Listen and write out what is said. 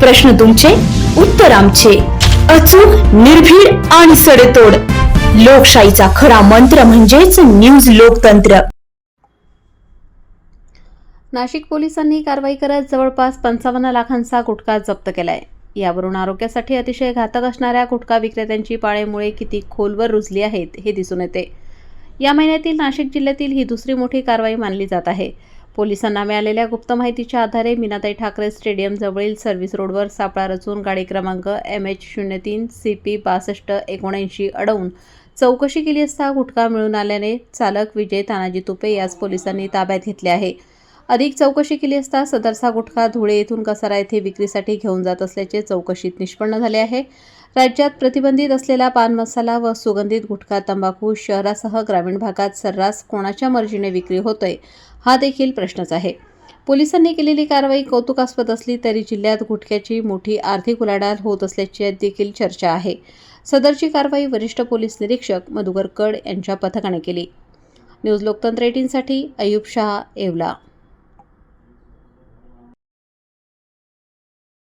प्रश्न तुमचे उत्तर आमचे. अचूक निर्भीड आणि सडेतोड. लोकशाहीचा खरा मंत्र म्हणजेच न्यूज लोकतंत्र. नाशिक पोलिसांनी कारवाई करत जवळपास पंचावन्न लाखांचा गुटखा जप्त केलाय. यावरून आरोग्यासाठी अतिशय घातक असणाऱ्या गुटखा विक्रेत्यांची पाळेमुळे किती खोलवर रुजली आहेत हे दिसून येते. या महिन्यातील नाशिक जिल्ह्यातील ही दुसरी मोठी कारवाई मानली जात आहे. पोलिसांना मिळालेल्या गुप्त माहितीच्या आधारे मीनाताई ठाकरे स्टेडियमजवळील सर्व्हिस रोडवर सापळा रचून गाडी क्रमांक एम एच शून्य तीन सी पी बासष्ट एकोणऐंशी अडवून चौकशी केली असता गुटखा मिळून आल्याने चालक विजय तानाजी तुपे यास पोलिसांनी ताब्यात घेतले आहे. अधिक चौकशी केली असता सदरचा गुटखा धुळे येथून कसारा येथे विक्रीसाठी घेऊन जात असल्याचे चौकशीत निष्पन्न झाले आहे. राज्यात प्रतिबंधित असलेला पान मसाला व सुगंधित गुटखा तंबाखू शहरासह ग्रामीण भागात सर्रास कोणाच्या मर्जीने विक्री होतोय हा देखील प्रश्नच आहे. पोलिसांनी केलेली कारवाई कौतुकास्पद असली तरी जिल्ह्यात गुटख्याची मोठी आर्थिक उलाढाल होत असल्याची देखील चर्चा आहे. सदरची कारवाई वरिष्ठ पोलीस निरीक्षक मधुकर कड यांच्या पथकाने केली. न्यूज लोकतंत्र एटीनसाठी अयुब शहा येवला.